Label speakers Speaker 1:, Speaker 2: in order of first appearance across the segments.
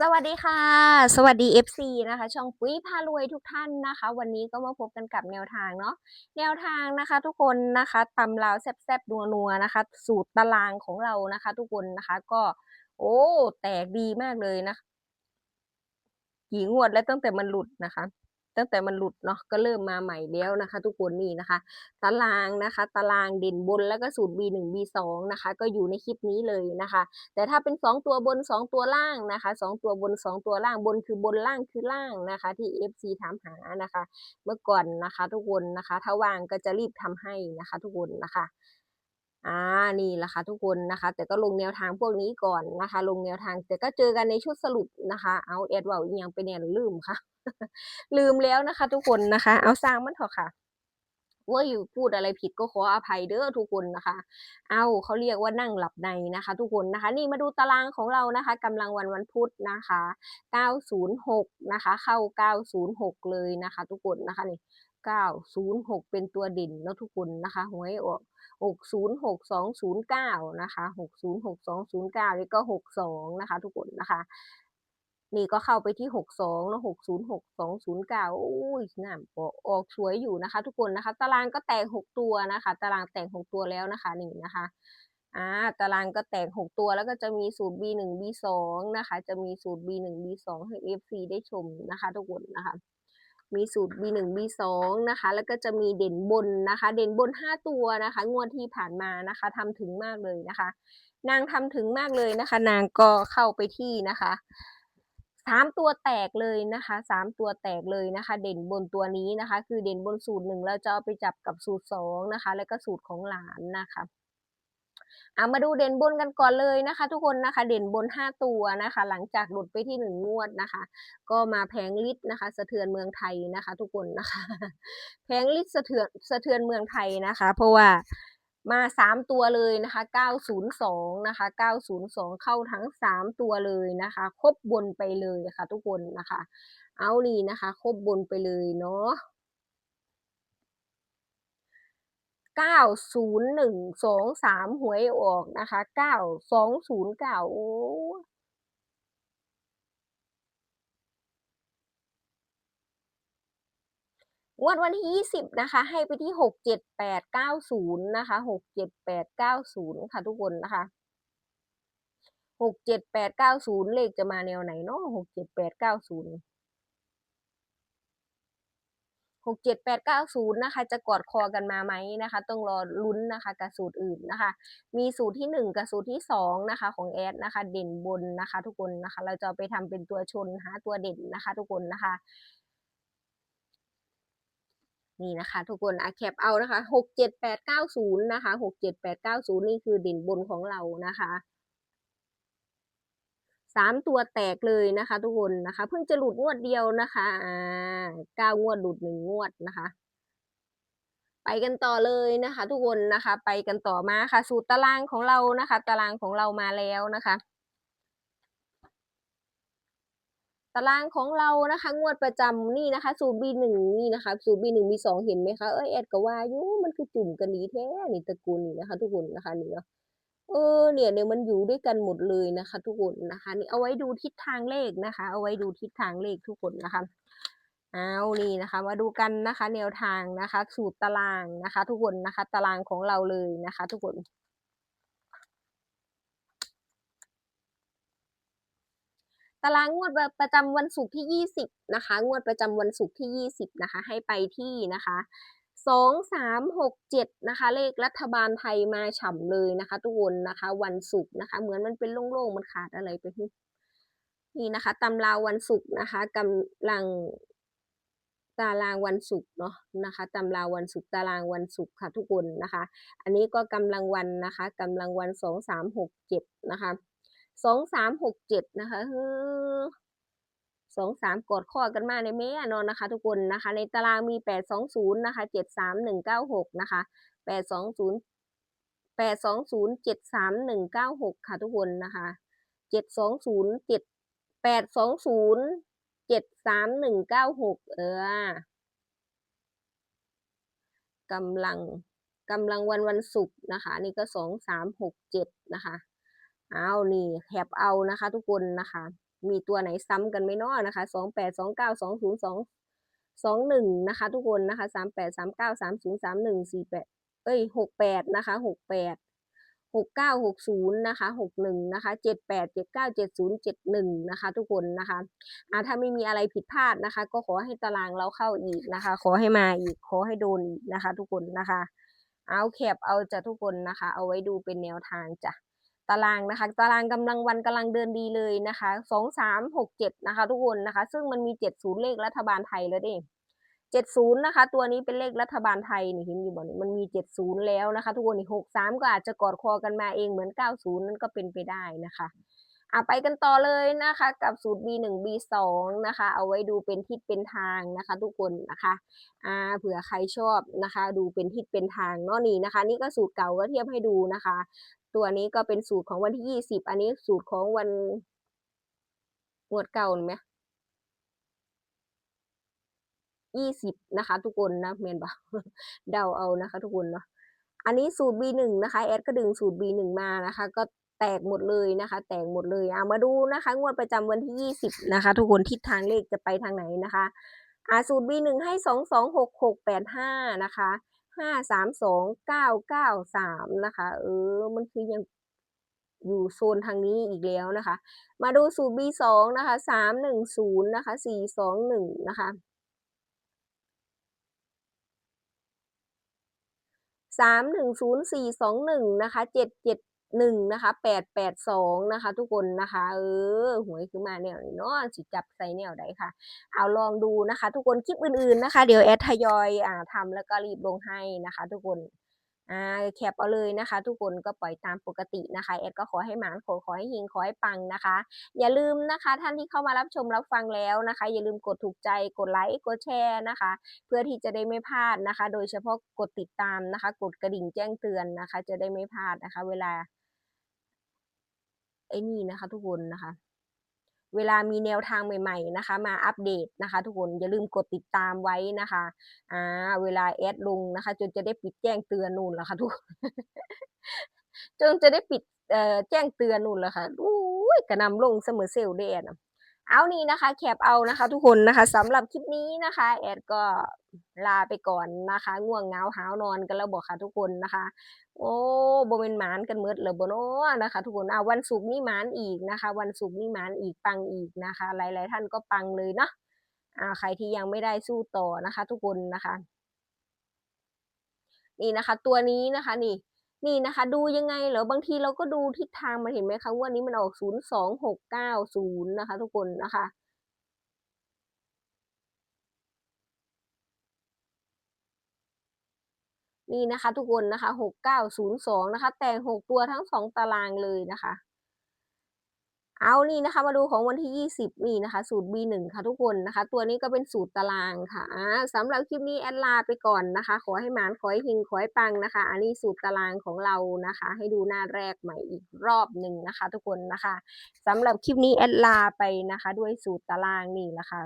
Speaker 1: สวัสดีค่ะ สวัสดี FC นะคะ ช่องปุ้ยพารวยทุกท่านนะคะ วันนี้ก็มาพบกันกับแนวทางเนาะแนวทางนะคะ ทุกคนนะคะตำราวแซ่บๆนัวๆนะคะ สูตรตารางของเรานะคะ ทุกคนนะคะก็ โอ้ แตกดีมากเลยนะกี่งวดแล้วตั้งแต่มันหลุดนะคะ ตั้งแต่มันหลุดเนาะก็เริ่มมาใหม่แล้วนะคะ ทุกคนนี่นะคะ ตารางนะคะ ตารางเด่นบนแล้วก็สูตร B1 B2 นะคะ ก็อยู่ในคลิปนี้เลยนะคะ แต่ถ้าเป็น 2 ตัวบน 2 ตัวล่างนะคะ 2 ตัวบน 2 ตัวล่างบนคือบนล่างคือล่างนะคะ ที่ FC ถามหานะคะ เมื่อก่อนนะคะ ทุกคนนะคะ ถ้าว่างก็จะรีบทำให้นะคะ ทุกคนนะคะ อ่านี่แหละค่ะทุกคนนะคะ แต่ก็ลงแนวทางพวกนี้ก่อนนะคะ ลงแนวทางแต่ก็เจอกันในชุดสรุปนะคะ เอาแอดเว่าอีหยังไปเนี่ยลืมค่ะ ลืมแล้วนะคะ ทุกคนนะคะ เอาสร้างมันเถอะค่ะว่าอยู่พูดอะไรผิดก็ขออภัยเด้อทุกคนนะคะ เอาเขาเรียกว่านั่งหลับในนะคะ ทุกคนนะคะ นี่มาดูตารางของเรานะคะกำลังวันวันพุธนะคะ 906 นะคะ เข้า 906 เลยนะคะ ทุกคนนะคะนี่ 906เป็นตัวด่นนะทุกคนนะคะหวยออก606209นะคะ606209นี่ก็62นะคะทุกคนนะคะ นี่ก็เข้าไปที่62เนาะ606209โอ้ยงามออกออกสวยอยู่นะคะ ทุกคนนะคะ ตารางก็แตก6ตัวนะคะ ตารางแตก6ตัวแล้วนะคะนี่นะคะอ่าตารางก็แตก 6 ตัวแล้วก็จะมีสูตร B1 B2 นะคะ จะมีสูตร B1 B2 ให้ FC ได้ชมนะคะ ทุกคนนะคะ มีสูตร B1 B2 นะคะ แล้วก็จะมีเด่นบนนะคะ เด่นบน 5 ตัวนะคะ งวดที่ผ่านมานะคะทำถึงมากเลยนะคะ นางทำถึงมากเลยนะคะ นางก็เข้าไปที่นะคะสามตัวแตกเลยนะคะสามตัวแตกเลยนะคะ เด่นบนตัวนี้นะคะ คือเด่นบนสูตรหนึ่งเราจะเอาไปจับกับสูตรสองนะคะ แล้วก็สูตรของหลานนะคะ เอามาดูเด่นบนกันก่อนเลยนะคะ ทุกคนนะคะ เด่นบน 5 ตัวนะคะ หลังจากหลุดไปที่ 1 งวดนะคะ ก็มาแผงลิตนะคะ สะเทือนเมืองไทยนะคะ ทุกคนนะคะ แผงลิตสะเทือนสะเทือนเมืองไทยนะคะ เพราะว่ามา 3 ตัวเลยนะคะ 902 นะคะ 902 เข้าทั้ง 3 ตัวเลยนะคะ ครบบนไปเลยค่ะ ทุกคนนะคะ เอานี่นะคะ ครบบนไปเลยเนาะ 9023 หวยออกนะคะ 9209 โอ้งวดวันที่ 20 นะคะ ให้ไปที่ 67890 นะคะ 67890 ค่ะทุกคนนะคะ 67890 เลขจะมาแนวไหนเนาะ67890 หกเจ็ดแปดเก้าศูนย์นะคะ จะกอดคอกันมาไหมนะคะ ต้องรอลุ้นนะคะกับสูตรอื่นนะคะ มีสูตรที่หนึ่งกับสูตรที่สองนะคะของแอดนะคะ เด่นบนนะคะ ทุกคนนะคะ เราจะไปทำเป็นตัวชนหาตัวเด่นนะคะ ทุกคนนะคะนี่นะคะทุกคนอะแคปเอานะคะหกเจ็ดแปดเก้าศูนย์นะคะหกเจ็ดแปดเก้าศูนย์นี่คือเด่นบนของเรานะคะ สามตัวแตกเลยนะคะทุกคนนะคะ เพิ่งจะหลุดงวดเดียวนะคะอ่าเก้างวดหลุดหนึ่งงวดนะคะ ไปกันต่อเลยนะคะ ทุกคนนะคะ ไปกันต่อมาค่ะ สูตรตารางของเรานะคะ ตารางของเรามาแล้วนะคะตารางของเรานะคะ งวดประจำนี่นะคะ สูตร B1 นี่นะคะ สูตร B1 B2 เห็นไหมคะเอ้ยแอดก็ว่าอยู่มันคือจุ่มกันดีแท้นี่ตระกูลนี่นะคะ ทุกคนนะคะนี่เนาะ เออเนี่ยเนี่ยมันอยู่ด้วยกันหมดเลยนะคะ ทุกคนนะคะนี่เอาไว้ดูทิศทางเลขนะคะ เอาไว้ดูทิศทางเลขทุกคนนะคะเอานี่นะคะมาดูกันนะคะ แนวทางนะคะ สูตรตารางนะคะ ทุกคนนะคะ ตารางของเราเลยนะคะ ทุกคนตารางงวดประจำวันศุกร์ที่ 20 นะคะ งวดประจำวันศุกร์ที่ 20 นะคะ ให้ไปที่นะคะ สองสามหกเจ็ดนะคะ เลขรัฐบาลไทยมาฉ่ำเลยนะคะ ทุกคนนะคะ วันศุกร์นะคะ เหมือนมันเป็นโล่งๆมันขาดอะไรไปนี่นะคะตำราวันศุกร์นะคะกำลังตารางวันศุกร์เนาะนะคะตำราวันศุกร์ตารางวันศุกร์ค่ะทุกคนนะคะ อันนี้ก็กำลังวันนะคะกำลังวันสองสามหกเจ็ดนะคะสองสามหกเจ็ดนะคะ สองสามกดข้อกันมาในแม่นอนนะคะ ทุกคนนะคะ ในตารางมีแปดสองศูนย์นะคะเจ็ดสามหนึ่งเก้าหกนะคะแปดสองศูนย์แปดสองศูนย์เจ็ดสามหนึ่งเก้าหกค่ะทุกคนนะคะเจ็ดสองศูนย์เจ็ดแปดสองศูนย์เจ็ดสามหนึ่งเก้าหกเออกำลังกำลังวันวันศุกร์นะคะ นี่ก็สองสามหกเจ็ดนะคะ เอานี่แคปเอานะคะ ทุกคนนะคะ มีตัวไหนซ้ำกันไหมเนาะนะคะสองแปดสองเก้าสองศูนย์สองสองหนึ่งนะคะทุกคนนะคะสามแปดสามเก้าสามศูนย์สามหนึ่งสี่แปดเอ้ยหกแปดนะคะหกแปดหกเก้าหกศูนย์นะคะหกหนึ่งนะคะเจ็ดแปดเจ็ดเก้าเจ็ดศูนย์เจ็ดหนึ่งนะคะทุกคนนะคะอ่าถ้าไม่มีอะไรผิดพลาดนะคะ ก็ขอให้ตารางเราเข้าอีกนะคะ ขอให้มาอีกขอให้โดนอีกนะคะ ทุกคนนะคะ เอาแคปเอาจะทุกคนนะคะ เอาไว้ดูเป็นแนวทางจ้ะ ตารางนะคะ ตารางกำลังวันกำลังเดินดีเลยนะคะสองสามหกเจ็ดนะคะ ทุกคนนะคะ ซึ่งมันมีเจ็ดศูนย์เลขรัฐบาลไทยแล้วเด้เจ็ดศูนย์นะคะ ตัวนี้เป็นเลขรัฐบาลไทยนี่เห็นอยู่บ่นี่มันมีเจ็ดศูนย์แล้วนะคะ ทุกคนนี่หกสามก็อาจจะกอดคอกันมาเองเหมือนเก้าศูนย์นั่นก็เป็นไปได้นะคะอะไปกันต่อเลยนะคะกับสูตร B1 B2 นะคะ เอาไว้ดูเป็นทิศเป็นทางนะคะ ทุกคนนะคะอ่าเผื่อใครชอบนะคะ ดูเป็นทิศเป็นทางเนาะนี่นะคะ นี่ก็สูตรเก่าก็เทียบให้ดูนะคะ ตัวนี้ก็เป็นสูตรของวันที่ยี่สิบอันนี้สูตรของวันงวดเก่าไหมยี่สิบนะคะ ทุกคนนะเมนบเดาเอานะคะ ทุกคนเนาะอันนี้สูตร B1 นะคะแอดก็ดึงสูตร B1 มานะคะ ก็แตกหมดเลยนะคะ แตกหมดเลยเอามาดูนะคะ งวดประจำวันที่ยี่สิบนะคะ ทุกคนทิศทางเลขจะไปทางไหนนะคะอ่าสูตร B1 ให้สองสองหกหกแปดห้านะคะ ห้าสามสองเก้าเก้าสามนะคะ เออ มันคือยังอยู่โซนทางนี้อีกแล้วนะคะ มาดูสูตร B2 นะคะสามหนึ่งศูนย์นะคะสี่สองหนึ่งนะคะสามหนึ่งศูนย์สี่สองหนึ่งนะคะเจ็ดเจ็ด หนึ่งนะคะแปดแปดสองนะคะ ทุกคนนะคะ เออหวยขึ้นมาแนวนี้เนาะสิจับใส่แนวใดค่ะ เอาลองดูนะคะ ทุกคนคลิปอื่นๆนะคะ เดี๋ยวแอดทยอยอ่าทำแล้วก็รีบลงให้นะคะ ทุกคนอ่าแคปเอาเลยนะคะ ทุกคนก็ปล่อยตามปกตินะคะแอดก็ขอให้หมานขอขอให้หิงขอให้ปังนะคะ อย่าลืมนะคะ ท่านที่เข้ามารับชมรับฟังแล้วนะคะ อย่าลืมกดถูกใจกดไลค์กดแชร์นะคะ เพื่อที่จะได้ไม่พลาดนะคะ โดยเฉพาะกดติดตามนะคะ กดกระดิ่งแจ้งเตือนนะคะ จะได้ไม่พลาดนะคะ เวลา ไอ้นี่นะคะ ทุกคนนะคะ เวลามีแนวทางใหม่ๆนะคะ มาอัปเดตนะคะ ทุกคนอย่าลืมกดติดตามไว้นะคะอ่าเวลาแอดลงนะคะ จนจะได้ปิดแจ้งเตือนนู่นแหละค่ะทุกคนจนจะได้ปิดเอ่อแจ้งเตือนนู่นแหละค่ะอุ้ยกระนำลงเสมอเซลเดน เอานี่นะคะแคปเอานะคะ ทุกคนนะคะสำหรับคลิปนี้นะคะ แอดก็ลาไปก่อนนะคะ ง่วงเงาหาวนอนกันแล้วบอกค่ะทุกคนนะคะ โอ้โบเป็นหมานกันเมดเลยโบเนาะนะคะ ทุกคนอ่าวันศุกร์นี่หมานอีกนะคะ วันศุกร์นี่หมานอีกปังอีกนะคะ หลาย ๆ ท่านก็ปังเลยเนาะอ่าใครที่ยังไม่ได้สู้ต่อนะคะ ทุกคนนะคะ นี่นะคะ ตัวนี้นะคะนี่ นี่นะคะ ดูยังไงเหรอบางทีเราก็ดูทิศทางมันเห็นไหมคะว่านี้มันออกศูนย์สองหกเก้าศูนย์นะคะ ทุกคนนะคะนี่นะคะ ทุกคนนะคะหกเก้าศูนย์สองนะคะ แต่งหกตัวทั้งสองตารางเลยนะคะ เอานี่นะคะ มาดูของวันที่ยี่สิบนี่นะคะ สูตร B1 ค่ะทุกคนนะคะ ตัวนี้ก็เป็นสูตรตารางค่ะอ่าสำหรับคลิปนี้แอดลาไปก่อนนะคะ ขอให้หมานขอให้หิงขอให้ปังนะคะ อันนี้สูตรตารางของเรานะคะ ให้ดูหน้าแรกใหม่อีกรอบหนึ่งนะคะ ทุกคนนะคะสำหรับคลิปนี้แอดลาไปนะคะ ด้วยสูตรตารางนี่แหละค่ะ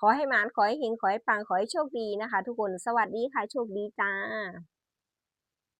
Speaker 1: ขอให้หมานขอให้หิงขอให้ปังขอให้โชคดีนะคะ ทุกคนสวัสดีค่ะโชคดีจ้า